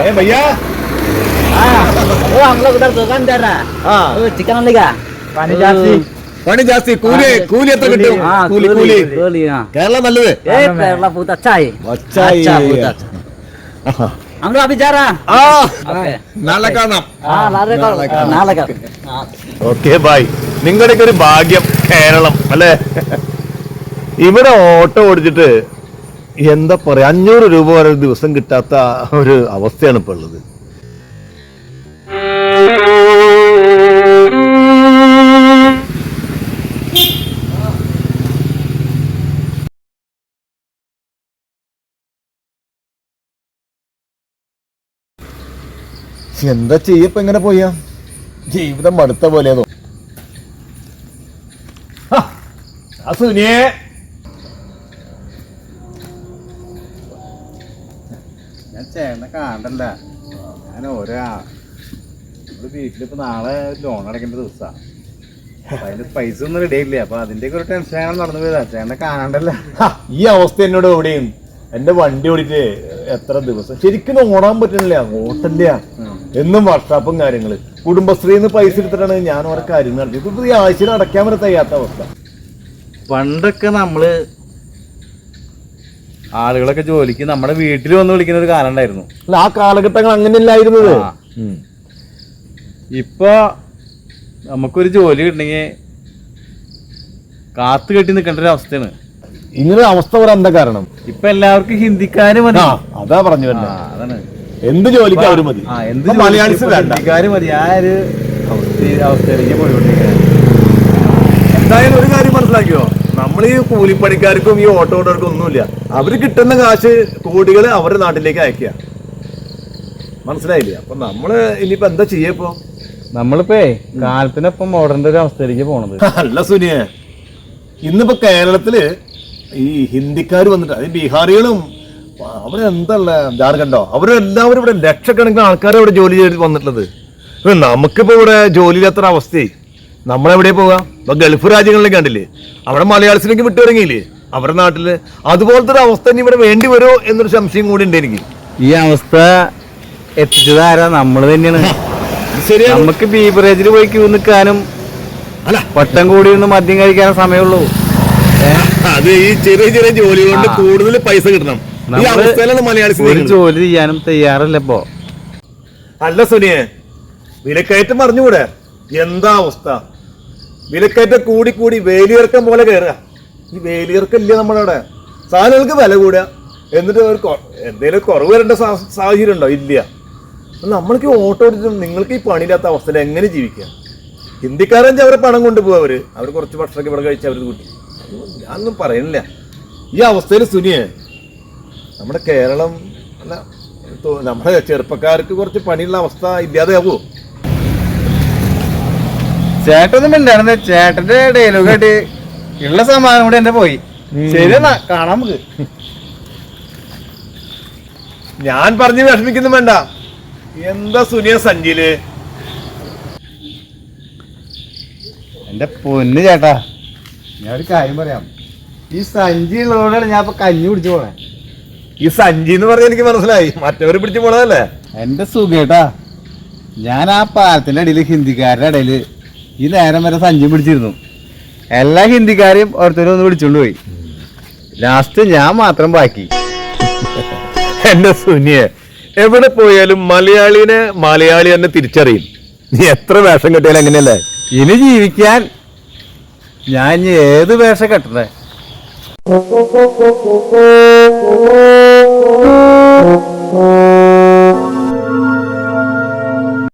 ए भैया वो हम लोग उधर दुकान दे रहा हाँ वो चिकन लेगा पानी जास्ती പണി ജാസ്തി കൂലി കൂലി എത്ര കിട്ടും हाँ കൂലി കൂലി കൂലി हाँ കേരള നല്ലത് ए केरला बहुत अच्छा है अच्छा ही अच्छा है। बहुत अच्छा हम लोग अभी जा रहा ആ ओके നാളെ കാണാം हाँ नाले का नाले का। नाले का हाँ ഓക്കെ ബായ് നിങ്ങളുടെയൊക്കെ ഒരു ഭാഗ്യം കേരളം അല്ലേ ഇവിടെ ഓട്ടോ ഓടിച്ചിട്ട് എന്താ പറയാ അഞ്ഞൂറ് രൂപ വരെ ദിവസം കിട്ടാത്ത ഒരു അവസ്ഥയാണ് ഇപ്പോൾ ഉള്ളത്. എന്താ ചെയ്യപ്പോ എങ്ങനെ പോയാ? ജീവിതം മടുത്ത പോലെയാ സുനിയെ. ഞാൻ ചേട്ടനെ കാണണ്ടല്ല? ഞാൻ ഓരോ നമ്മൾ വീട്ടിലിപ്പോ നാളെ ലോൺ അടക്കേണ്ട ദിവസാ. അപ്പൊ അതിന്റെ പൈസ ഒന്നും റെഡിയില്ല അപ്പൊ അതിന്റെ ഒരു ടെൻഷൻ നടന്നു പോയതാ. ചേട്ടനെ കാണണ്ടല്ല? ഈ അവസ്ഥ എന്നോട് എവിടെയും? എന്റെ വണ്ടി ഓടിച്ചേ എത്ര ദിവസം? ശരിക്കും ഓടാൻ പറ്റുന്നില്ല ഓട്ടില്ല എന്നും വർക്ക്ഷോപ്പും കാര്യങ്ങൾ. കുടുംബശ്രീന്ന് പൈസ എടുത്തിട്ടാണ് ഞാൻ ഓരോ കാര്യം നടത്തി ഇപ്പൊ ഈ ആഴ്ചയിൽ അടയ്ക്കാൻ വരെ തയ്യാത്ത അവസ്ഥ. പണ്ടൊക്കെ നമ്മൾ ആളുകളൊക്കെ ജോലിക്ക് നമ്മുടെ വീട്ടിൽ വന്ന് വിളിക്കുന്ന ഒരു കാലം ഉണ്ടായിരുന്നു. അല്ല ആ കാലഘട്ടങ്ങൾ അങ്ങനെയല്ലായിരുന്നത് ആ. ഇപ്പൊ നമുക്കൊരു ജോലി കിട്ടണമെങ്കിൽ കാത്തു കെട്ടി നിൽക്കേണ്ട ഒരു അവസ്ഥയാണ്. ഇങ്ങനെ അവസ്ഥ വരാൻ എന്താ കാരണം? ഇപ്പൊ എല്ലാവർക്കും ഹിന്ദിക്കാര് മതി. ആ അതാ പറഞ്ഞു ആ, അതാണ്. എന്ത് ജോലിക്ക് അവർ മതി? ആ, എന്ത് ഇപ്പൊ മലയാളീസ് ജോലിക്കും വേണ്ട. ഹിന്ദിക്കാര് മതി. ആ ഒരു അവസ്ഥ- അവസ്ഥയിലേക്ക് പോയിക്കൊണ്ടിരിക്കുന്നത് എന്തായാലും ഒരു കാര്യം മനസ്സിലാക്കിയോ? നമ്മൾ ഈ കൂലിപ്പണിക്കാർക്കും ഈ ഓട്ടോ ഓട്ടോർക്കും ഒന്നുമില്ല. അവർ കിട്ടുന്ന കാശ് കോടികൾ അവരുടെ നാട്ടിലേക്ക് അയക്കുക മനസ്സിലായില്ലേ? അപ്പൊ നമ്മൾ ഇനിയിപ്പോ എന്താ ചെയ്യപ്പോ നമ്മളിപ്പോ കാലത്തിനൊപ്പം മോഡേണ്ട ഒരു അവസ്ഥയിലേക്ക് പോണത്. അല്ല സുനിയെ ഇന്നിപ്പോ കേരളത്തിൽ ഈ ഹിന്ദിക്കാർ വന്നിട്ട് അത് ബീഹാറികളും അവരെന്തല്ല ജാർഖണ്ഡോ അവരെല്ലാവരും ഇവിടെ ലക്ഷക്കണക്കിന് ആൾക്കാരെ ഇവിടെ ജോലി ചെയ്ത് വന്നിട്ടുള്ളത്. ഇപ്പൊ നമുക്കിപ്പോ ഇവിടെ ജോലിയില്ലാത്ത അവസ്ഥയായി. നമ്മളെവിടെ പോകാം ഇപ്പൊ ഗൾഫ് രാജ്യങ്ങളിലേക്ക് കണ്ടില്ലേ? അവിടെ മലയാളത്തിലേക്ക് വിട്ടിറങ്ങിയില്ലേ അവരുടെ നാട്ടിൽ അതുപോലത്തെ ഒരു അവസ്ഥ ഇനി ഇവിടെ വേണ്ടി വരുമോ എന്നൊരു സംശയം കൂടി ഉണ്ട് എനിക്ക്. ഈ അവസ്ഥ എത്തിച്ചത് ആരാ? നമ്മൾ തന്നെയാണ്. ശരിയാണ്. നമുക്ക് ബീവറേജിൽ പോയി ക്യൂ നിൽക്കാനും അല്ല. വട്ടം കൂടി ഒന്ന് മദ്യം കഴിക്കാനും സമയമുള്ളൂ. അത് ഈ ചെറിയ ചെറിയ ജോലി കൊണ്ട് കൂടുതൽ പൈസ കിട്ടണം. ഈ അവസ്ഥയിലാണ് മലയാളി ഒരു ജോലി ചെയ്യാനും തയ്യാറല്ല ഇപ്പോ. അല്ല സുനിയെ. വിലക്കയറ്റം അറിഞ്ഞുകൂടെ എന്താ അവസ്ഥ? വിലക്കയറ്റം കൂടി കൂടി വേലിയിറക്കം പോലെ കയറുക ഈ വേലിയിറക്കം ഇല്ല നമ്മളവിടെ? സാധനങ്ങൾക്ക് വില കൂടുക എന്നിട്ട് ഒരു എന്തെങ്കിലും കുറവ് വരേണ്ട സാഹചര്യം ഉണ്ടോ ഇല്ല. നമ്മൾക്ക് ഓട്ടോ നിങ്ങൾക്ക് ഈ പണിയില്ലാത്ത അവസ്ഥയിൽ എങ്ങനെ ജീവിക്കാം? ഹിന്ദിക്കാരൻ അവരെ പണം കൊണ്ടുപോകും അവർ അവർ കുറച്ച് ഭക്ഷണമൊക്കെ ഇവിടെ കഴിച്ച് അവർ കൂട്ടി. ഞാനൊന്നും പറയുന്നില്ല ഈ അവസ്ഥയിൽ സുനിയെ നമ്മുടെ കേരളം അല്ല നമ്മുടെ ചെറുപ്പക്കാർക്ക് കുറച്ച് പണിയുള്ള അവസ്ഥ ഇല്ലാതെയാവോ? ചേട്ടൊന്നും മിണ്ടാണെന്ന് ചേട്ടന്റെ ഡയലോഗ് ആയിട്ട് ഉള്ള സമ്മാനം കൂടെ എന്റെ പോയി. ശരി കാണാൻ കാണാം നമുക്ക്. ഞാൻ പറഞ്ഞ് വിഷമിക്കുന്നു വേണ്ട. എന്താ സുനിയ സഞ്ചിയിൽ എന്റെ പൊന്ന് ചേട്ടാ ഞാൻ ഒരു കാര്യം പറയാം. ഈ സഞ്ചി ഉള്ളതുകൊണ്ടാണ് ഞാൻ ഇപ്പൊ കഞ്ഞി പിടിച്ചു പോണേ. ഈ സഞ്ചി എന്ന് പറഞ്ഞ എനിക്ക് മനസ്സിലായി. മറ്റവര് പിടിച്ചു പോണതല്ലേ? എന്റെ സുഖേട്ടാ ഞാൻ ആ പാലത്തിന്റെ അടിയിൽ ഹിന്ദിക്കാരുടെ ഇടയിൽ ഈ നേരം വരെ സഞ്ചി പിടിച്ചിരുന്നു. എല്ലാ ഹിന്ദിക്കാരെയും ഓരോരുത്തരും ഒന്ന് വിളിച്ചോണ്ട് പോയി. ലാസ്റ്റ് ഞാൻ മാത്രം ബാക്കി. എന്റെ സുനിയെ എവിടെ പോയാലും മലയാളിനെ മലയാളി തന്നെ തിരിച്ചറിയും. നീ എത്ര വേഷം കെട്ടിയാലും അങ്ങനെയല്ലേ? ഇനി ജീവിക്കാൻ ഞാൻ ഏത് വേഷം കെട്ടണേ? Oh.